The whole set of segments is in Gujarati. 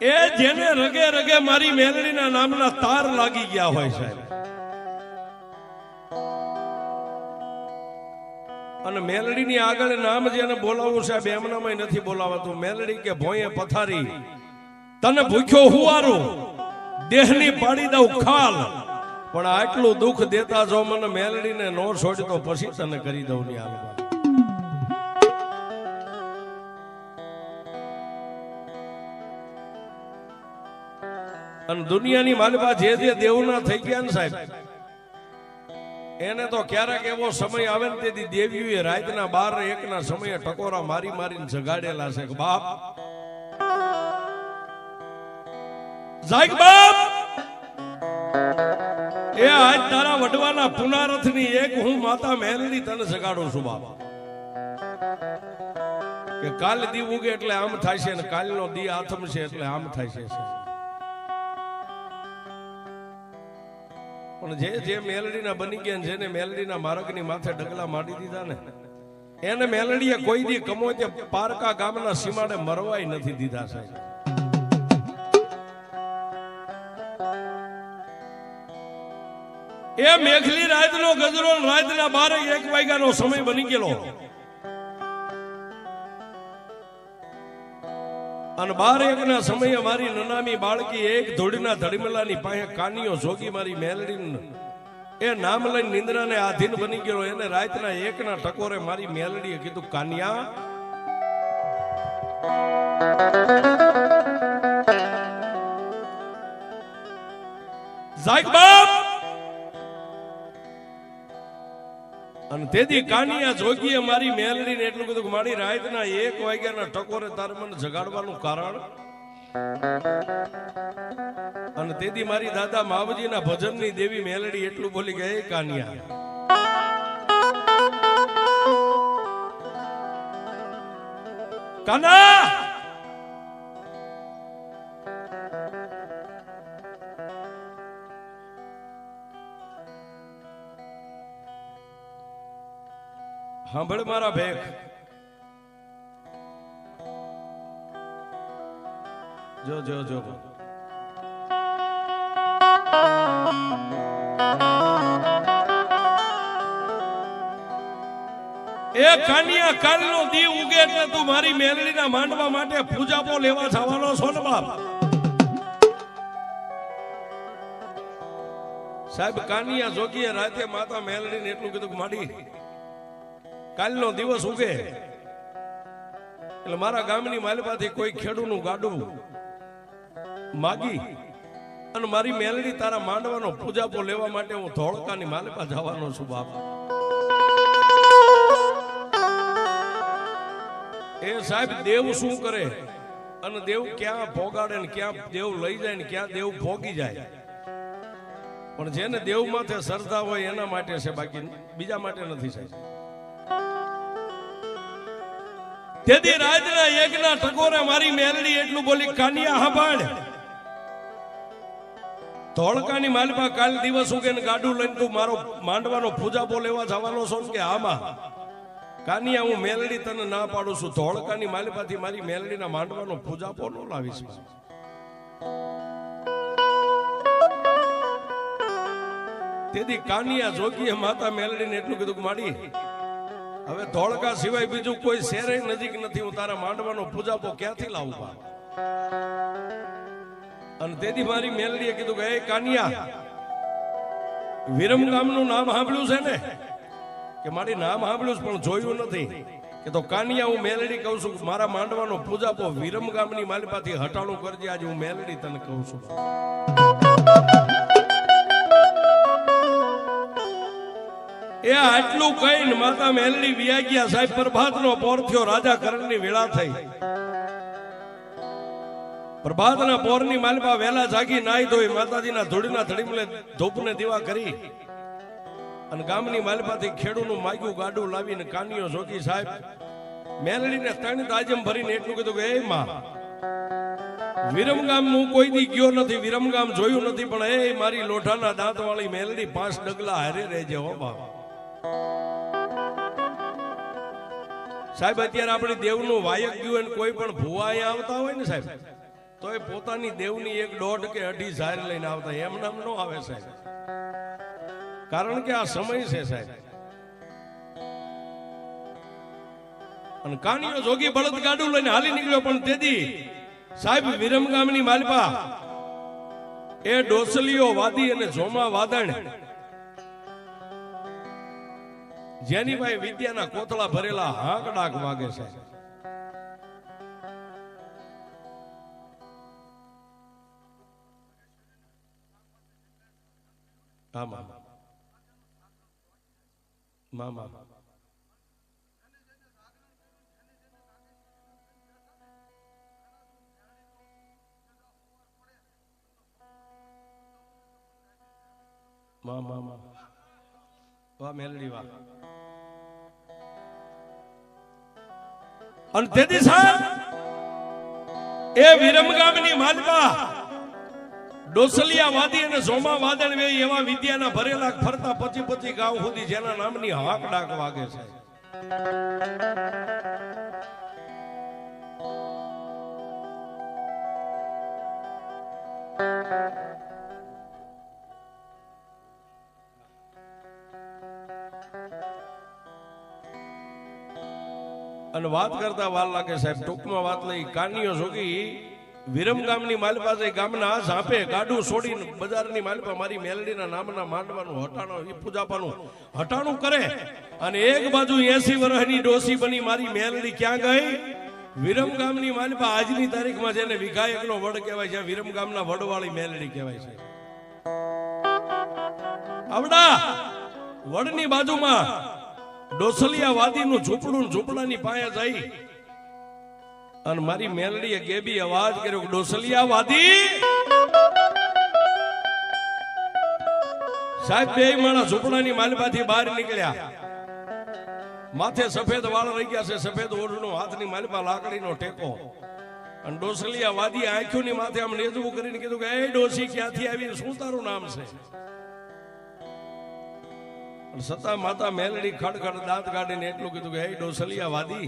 એ જેને રગે રગે મારી મેલડીના નામના તાર લાગી ગયા હોય સાહેબ અને મેલડીની આગળ નામ જેને બોલાવવું સાહેબ એમનામાં નથી બોલાવાતું. મેલડી કે, ભોંયે પથારી, તને ભૂખ્યો હુવારું, દેહની પાડી દઉં ખાલ. પણ આટલું દુઃખ દેતા જો મને મેલડીને નો છોડતો, પછી તને કરી દઉં ની હાલમાં અને દુનિયાની માલપા જે જે દેવના થઈ ગયા ને સાહેબ, એને તો ક્યારેક એવો સમય આવે ને તેથી દેવીઓએ રાતના બાર ને એકના સમયે ટકોરા મારી મારીને જગાડેલા છે બાપ, જાગ બાપ! એ આજ તારા વડવાના પુનારથની એક હું માતા મહેલની તને જગાડું છું બાપ. કે કાલ દી ઉગે એટલે આમ થાય છે ને કાલનો દી આથમ છે એટલે આમ થાય છે પણ જે જે મેલડીના બની ગયા જેને મેલડીના માર્ગની માથે ડગલા મારી દીધા ને, એને મેલડીએ કોઈ દી કમો તે પારકા ગામના સીમાડે મરવાય નથી દીધા સાહેબ. એ મેઘલી રાતનો ગજરો રાતના બારે એક વાગ્યાનો સમય બની ગયેલો. અને બાર એક ના સમયે મારી નનામી બાળકી એક ધોળીના ધડમેલાની પાસે કાનીઓ જોગી મારી મેલડી એ નામ લઈને નિંદ્રાને આધીન બની ગયો. એને રાતના એકના ટકોરે મારી મેલડીએ કીધું, કાનિયા. જાગ બાપ! તેથી કાનિયા જોગીએ મારી મેલડીને એટલું બધું મારી રાતના એક વાગ્યાના ટકોરે તારે મને જગાડવાનું કારણ? અને તેથી મારી દાદા માવજીના ભજનની દેવી મેલડી એટલું બોલી ગઈ "હે કાનિયા. કાના! સાંભળ મારા ભેખ જો જો જો. એ કાનિયા કાલનો દી ઉગે એટલે તું મારી મેલડી ના માંડવા માટે પૂજાપો લેવા જવાનો છો ને બાપ. સાહેબ કાનિયા જોગીએ રાતે માતા મેલડી ને એટલું કીધું માડી કાલનો દિવસ ઉગે. એટલે મારા ગામની માલપાથી કોઈ ખેડૂનું ગાડું માગી અને મારી મેલડી તારા માંડવાનો પૂજાપો લેવા માટે હું ધોળકાની માલપા જવાનો છું, બાપા. એ સાહેબ, દેવ શું કરે? અને દેવ ક્યાં ભોગાડે ને ક્યાં દેવ લઈ જાય ને ક્યાં દેવ ભોગી જાય? પણ જેને દેવ માથે શ્રદ્ધા હોય એના માટે છે, બાકી બીજા માટે નથી સાહેબ. તેથી રાજના યજ્ઞના ટકોરે મારી મેલડી એટલું બોલી, કાનિયા હાંભળ ધોળકાની માલિપા કાલ દિવસ ઉગે ને ગાડું લઈને તું મારો માંડવાનો પૂજા બોલ એવા જવાનો છો કે આમાં? કાનિયા, હું મેલડી તને ના પાડું છું. ધોળકાની માલપાથી મારી મેલડીના માંડવાનો પૂજાપો નો લાવીશ. તેથી કાનિયા જોગીએ માતા મેલડીને એટલું કીધું કે, માડી હવે ધોળકા સિવાય બીજું કોઈ શહેરે નજીક નથી. હું તારા માંડવાનો પૂજાપો ક્યાંથી લાવું બા અને તેથી મારી મેલડીએ કીધું કે, એ કાનિયા, વિરમ ગામનું નામ સાંભળ્યું છે ને? કે મારી નામ સાંભળ્યું પણ જોયું નથી. કે તો કાનિયા, હું મેલડી કહું છું મારા માંડવાનો પૂજાપો વિરમ ગામની માલિપાથી હટાણું કરજે, આજે હું મેલડી તને કહું છું. એ આટલું કહીને માતા મેલડી વ્યાગ્યા ગયા સાહેબ, પ્રભાતનો પોર થયો રાજા કરણની વેળા થઈ. પ્રભાતના પોરની માલપા વેલા જાગી નાઈ ધોઈ માતાજીના ધૂળના ધડીમલે ધૂપને દીવા કરી. અને ગામની માલપાથી ખેડૂનું માગ્યું ગાડું લાવીને કાનીઓ જોગી સાહેબ, મેલડીને ત્રણ તાજમ ભરીને એટલું કીધું કે, એ માં વિરમગામ હું કોઈ દી ગયો નથી, વિરમગામ જોયું નથી, પણ એ મારી લોઢાના દાંત વાળી મેલડી પાંચ ડગલા હારે રહેજે હો બાપ. સાહેબ, અત્યારે આપણે દેવનું વાયક ગયું અને કોઈ પણ ભુવા આવતા હોય ને સાહેબ તોય પોતાની દેવની એક દોઢ કે અઢી ઝાર લઈને આવતા એમ નામ નો આવે સાહેબ. કારણ કે આ સમય છે સાહેબ. અને કાનીઓ જોગી બળદ ગાડું લઈને હાલી નીકળ્યો, પણ તેથી સાહેબ, વિરમગામની માલપા એ ડોસલીઓ વાદી અને જોમા વાદણ જેની ભાઈ વિદ્યાના કોથળા ભરેલા હાંક ડાક માગે છે. મામા. મામા. મા મા મા મેલડી વાહ. અને તેથી સાહેબ, એ વિરમગામની માલપા ડોસલિયા વાદી અને સોમા વાદળ વે એવા વિદ્યાના ભરેલા ફરતા પછી પછી ગાંવ સુધી જેના નામની હાક ડાક વાગે છે. અને વાત કરતા વાર લાગે સાહેબ, ટૂંકમાં વાત લઈ કાનીઓ જોગી, વિરમ ગામની માલપા જઈ ગામના સાપે ગાડું છોડીને બજારની માલપા મારી મેલડીના નામના માંડવાનું હટાણું, એ પૂજાપાનું હટાણું કરે. અને એક બાજુ એસી વર્ષની ડોસી બની મારી મેલડી ક્યાં ગઈ? વિરમ ગામની માલપા આજની તારીખમાં જેને વિઘાયકનો વડ કહેવાય છે, વિરમ ગામના વડવાળી મેલડી કહેવાય છે. આવડા, વડની બાજુમાં ડોસલિયા વાદીનું ઝૂંપડું ઝૂંપડાની પાયા જઈ અને મારી મેલડીએ ગેબી અવાજ કર્યો ડોસલિયાવાદી! ડોસલિયા વાદી સાહેબ, બે માણસ ઝૂંપડાની માલપાથી બહાર નીકળ્યા. માથે સફેદ વાળ રહી ગયા છે, સફેદ ઓઢણું હાથની માલપા લાકડીનો ટેકો. અને ડોસલિયા વાદી આંખોની માથે આમ નેજવું કરીને કીધું કે, એ ડોસી ક્યાંથી આવી? શું તારું નામ છે? અને સતા માતા મેલડી ખડખડ દાંત કાઢીને એટલું કીધું કે, હે ડોસલિયા વાદી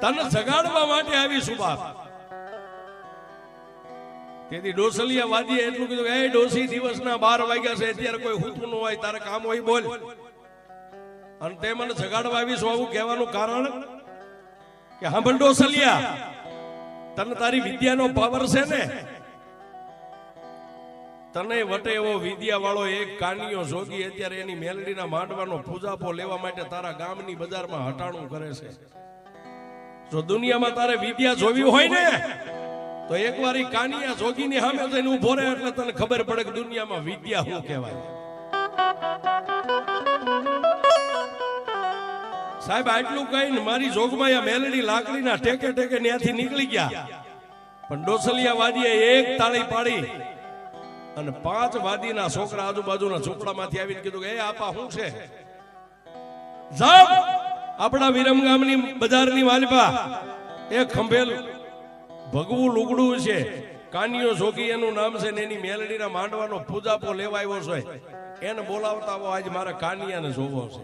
તને જગાડવા માટે આવી સુબા તેથી ડોસલિયા વાદીએ એટલું કીધું કે, હે ડોસી દિવસના બાર વાગ્યા છે, અત્યારે કોઈ હુતું ન હોય, તારે કામ હોય, બોલ. અને તે મને જગાડવા આવી છું, આવું કહેવાનું કારણ કે, હા ડોસલિયા તને તારી વિદ્યાનો પાવર છે ને. તને વટે એવો વિદ્યા વાળો એક કાનિયો જોગી અત્યારે એની મેલડીના માંડવાનો પૂજાપો લેવા માટે તારા ગામની બજારમાં હટાણું કરે છે. જો દુનિયામાં તારે વિદ્યા જોવી હોય ને, તો એકવાર ઈ કાનિયા જોગીની સામે જઈને ઊભો રહે એટલે તને ખબર પડે કે દુનિયામાં વિદ્યા શું કહેવાય. સાહેબ, આટલું કહીને મારી જોગમાં આ મેલડી લાકડીના ટેકે ટેકે ત્યાંથી નીકળી ગયા. પણ ડોસલિયા વાદીએ એક તાળી પાડી. અને પાંચ વાદીના છોકરા આજુબાજુના ઝૂંપડામાંથી આવીને કીધું કે, એ આપા શું છે? જાઓ, આપણા વિરમગામની બજારની માલપા એ ખંભેલ, ભગવું લુગડું છે. કાનિયો જોગી એનું નામ છે ને એની મેલડીના માંડવાનો પૂજાપો લેવા આવ્યો છે. એને બોલાવતા આવો, આજ મારે કાનિયાને જોવો છે.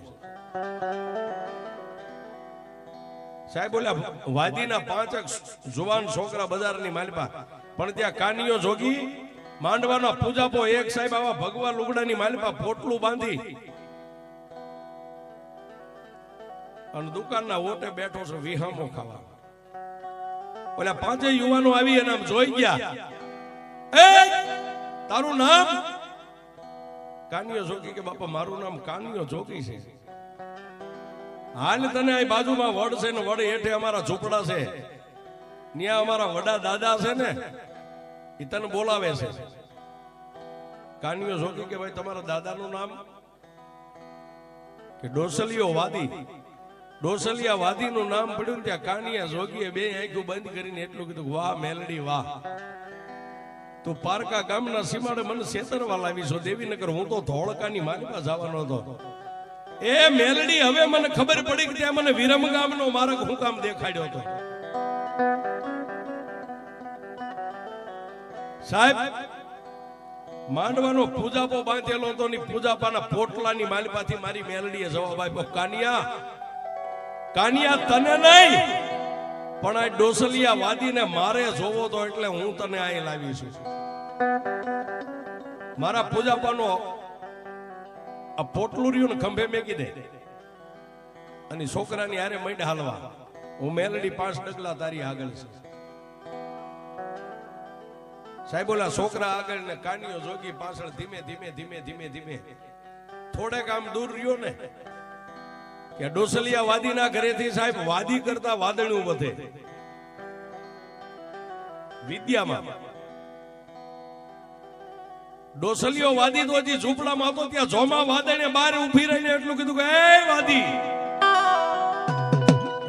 સાહેબ બોલ્યા, વાદીના પાંચક જુવાન છોકરા બજારની માલપા પણ ત્યાં કાનિયો જોગી માંડવાનો પૂજાપો એક સાહેબ આવા ભગવા લુગડાની માલપા પોટલું બાંધી. અને દુકાનના ઓટે બેઠો છે વિહામો ખાવા. ઓલા પાંચે યુવાનો આવી આમ જોઈ ગયા. તારું નામ? કાનિયો જોકી કે બાપા, મારું નામ કાનિયો જોકી છે. હાલ તને આ બાજુમાં વડ છે ને વડ હેઠે અમારા ઝૂંપડા છે. ત્યાં અમારા વડા દાદા છે ને. એ તને બોલાવે છે. કાનીઓ જોગી કે ભાઈ તમારા દાદાનું નામ? કે ડોસલિયો વાદી ડોસલિયા વાદીનું નામ પડ્યું ત્યાં કાનિયા જોગીએ બે આંખું બંધ કરીને એટલું કીધું વાહ, મેલડી, વાહ. તું પારકા ગામના સીમાડે મને સેતરવા લાવી છો, દેવીનગર. હું તો ધોળકાની માલિકા જવાનો હતો. એ મેલડી, હવે મને ખબર પડી કે ત્યાં મને વિરમ ગામનો માર્ગ હું કામ દેખાડ્યો હતો. સાહેબ, માંડવાનો પૂજાપો બાંધેલો હતો ની પૂજાપાના પોટલાની માલિપાથી મારી મેલડીએ જવાબ આપ્યો, કાનિયા કાનિયા તને નહીં, પણ આ ડોસલિયા વાદીને મારે જોવો તો એટલે હું તને અહીં લાવી છું. મારા પૂજાપાનો આ પોટલું રહ્યું ને ખંભે મેકી દે. અને છોકરાની હારે મંડ હાલવા. હું મેલડી પાંચ ડગલા તારી આગળ છે. સાહેબ, ઓલા છોકરા આગળ ને કાનીઓ જોગી પાછળ ધીમે ધીમે ધીમે ધીમે ધીમે. થોડેક આમ દૂર રહ્યો ને, કે ડોસલિયા વાદીના ઘરેથી સાહેબ વાદી કરતા વાદળું વધે. વિદ્યામાં. ડોસલિયો વાદી તો હજી ઝૂંપડામાં હતો, ત્યાં જોમા વાદળે બહાર ઊભી રહીને એટલું કીધું કે, એ વાદી.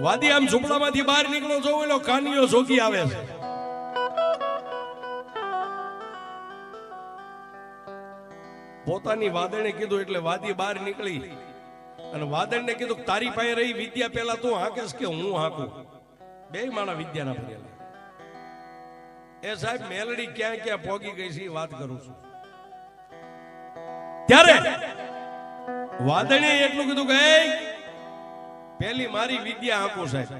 વાદી આમ ઝૂંપડામાંથી બહાર નીકળો જોવો એટલે કાનીઓ જોગી આવે છે. પોતાની વાદળે કીધું એટલે વાદી બહાર નીકળી. અને વાદળને કીધું તારી પાસે રહી વિદ્યા પેલા તું હાકેશ કે હું હાકું? બે માણા વિદ્યાના ભરેલા એ સાહેબ, મેલડી ક્યાં ક્યાં પોગી ગઈ છે વાત કરું છું. ત્યારે વાદળે એટલું કીધું કે પેલી મારી વિદ્યા હાકું સાહેબ.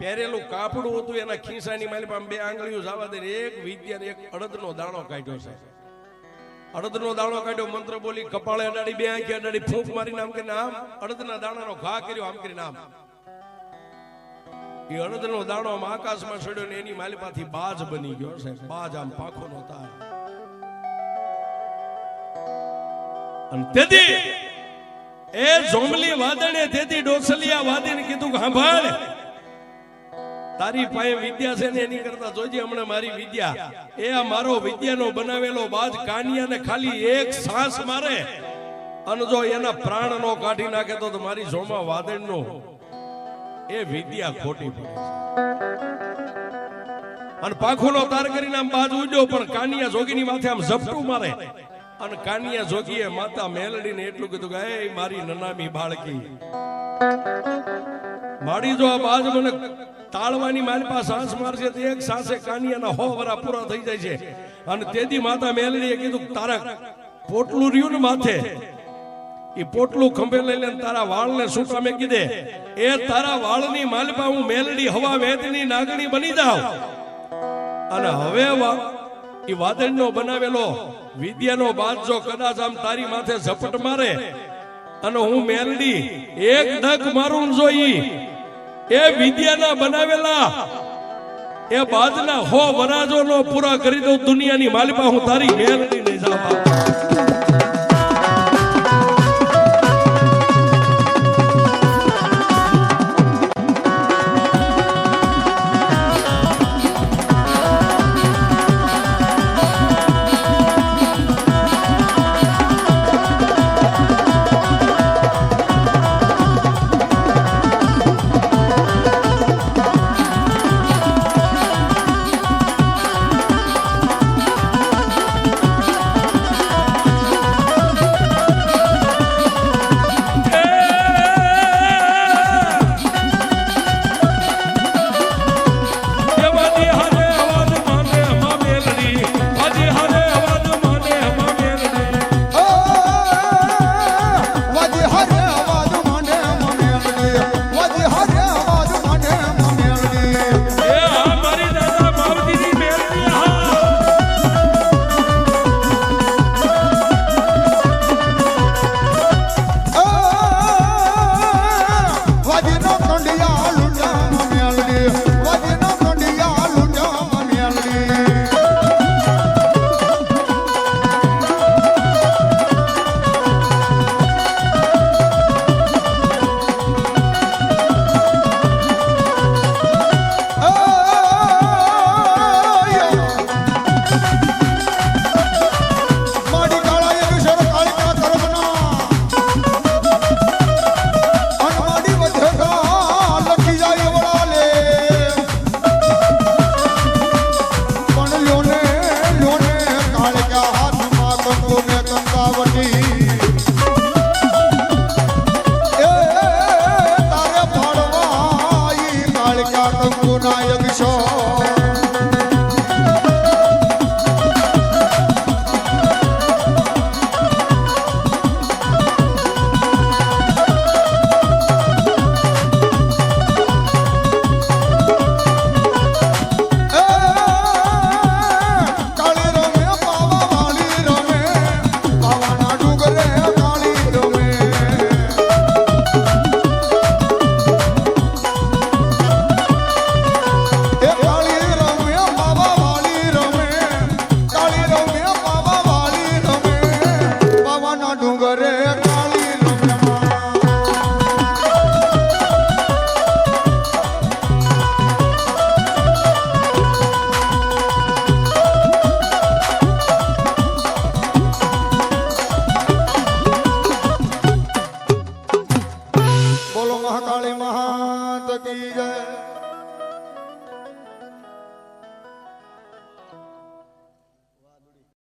પહેરેલું કાપડું હતું, એના ખીસાની માલી બે આંગળીઓ જવા દે એક વિદ્યા એક અડદનો દાણો કાઢ્યો સાહેબ. અડદનો દાણો કાઢ્યો, મંત્ર બોલી, કપાળે અડાડી, બે આંખી અડાડી, ફૂંક મારી નામ કે નામ અડદના દાણાનો ઘા કર્યો આમ કરી નામ એ અડદનો દાણો આકાશમાં ચડ્યો ને એની માલિપાથી બાજ બની ગયો છે. બાજ આમ પાખો નો તાર. અને તેથી એ જોમલી વાદણે તેથી ડોસલિયા વાદીને કીધું કે સાંભળ તારી પાસે વિદ્યા છે ને એની કરતા જોજે હમણાં મારી વિદ્યા. એ આ મારો વિદ્યાનો બનાવેલો બાજ કાનિયાને ખાલી એક શ્વાસ મારે. અને જો એના પ્રાણ નો કાઢી નાખે તો મારી મારી વાદળ વાદળનો એ વિદ્યા ખોટી પડે અને પાખોલો તાર કરીને આમ બાજ ઉડ્યો, પણ કાનિયા જોગીની માથે આમ ઝપટું મારે. અને કાનિયા જોગીએ માતા મેલડીને એટલું કીધું કે, એ મારી નનામી બાળકી માડી જો આ બાજ મને તાળવાની મારી પાસે સાંસ મારશે તો એક સાસે કાનિયાના હો વરા પૂરા થઈ જાય છે. અને તેથી માતા મેલડીએ કીધું, તારા પોટલું રહ્યું ને માથે. એ પોટલું ખંભે લઈ લે તારા વાળને સૂટા મેં કીધે, એ તારા વાળની માલપા, હું મેલડી હવા વેદની નાગણી બની જાઉં. અને હવે એ વાદળનો બનાવેલો વિદ્યાનો બાદ જો કદાચ આમ તારી માથે ઝપટ મારે, અને હું મેલડી એક ડગ મારું જોઈ એ વિદ્યાના બનાવેલા, એ બાદના હો વરાજો નો પૂરા કરી દઉં દુનિયાની માલિપા હું તારી મેલડી નહીં જાવા